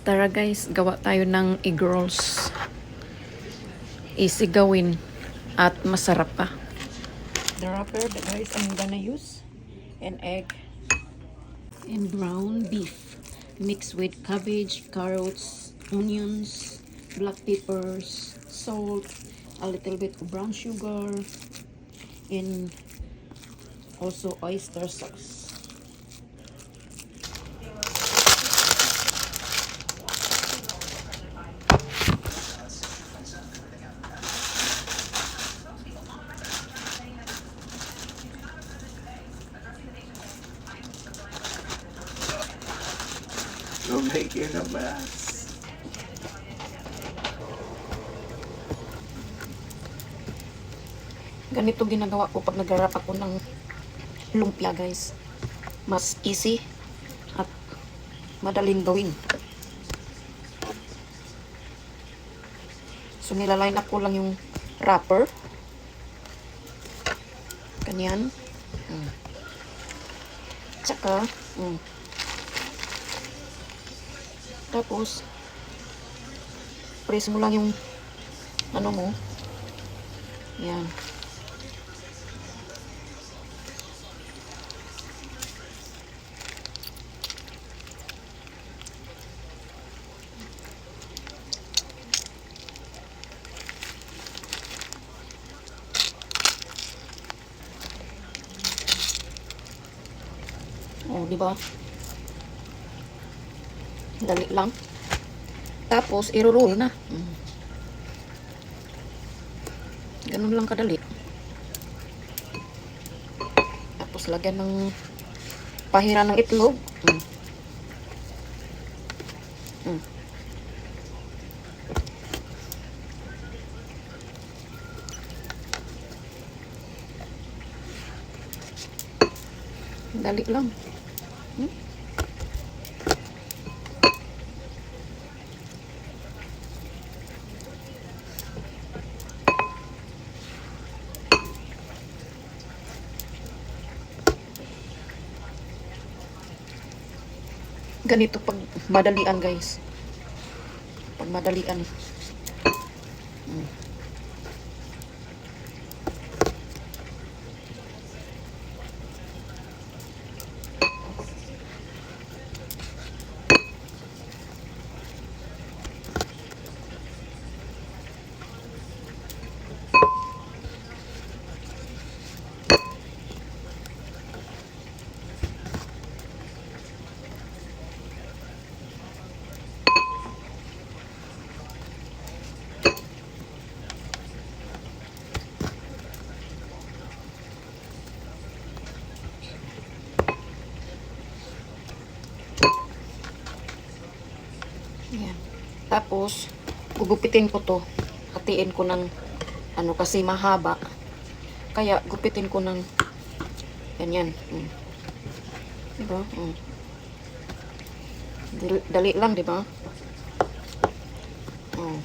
Tara guys, gawa tayo ng egg rolls. Easy gawin at masarap pa. The wrapper that guys I'm gonna use an egg and ground beef mixed with cabbage, carrots, onions, black peppers, salt, a little bit of brown sugar, and also oyster sauce. Making a mess. Ganito ginagawa ko pag nag-wrap ako ng lumpia guys. Mas easy at madaling gawin. So nilaline up ko lang yung wrapper. Ganyan. Mm. Tsaka, mm. Tapos, press mo lang yung ano mo. Yan. Oh, di ba? Dali lang. Tapos, iro-roll na. Ganun lang kadali. Tapos, lagyan ng pahira ng itlog. Mm. Mm. Dali lang. Hmm? Ganito pag madalian guys. Pag madalian. Hmm. Yan. Tapos, gugupitin ko to. Hatiin ko ng, ano kasi mahaba. Kaya, gupitin ko ng, ganyan. Mm. Diba? Mm. Dali, dali lang, diba? Oh.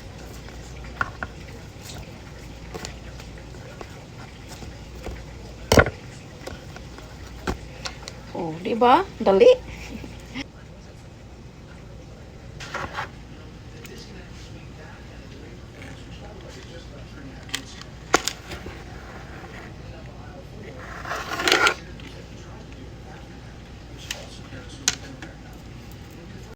Oh, diba? Dali.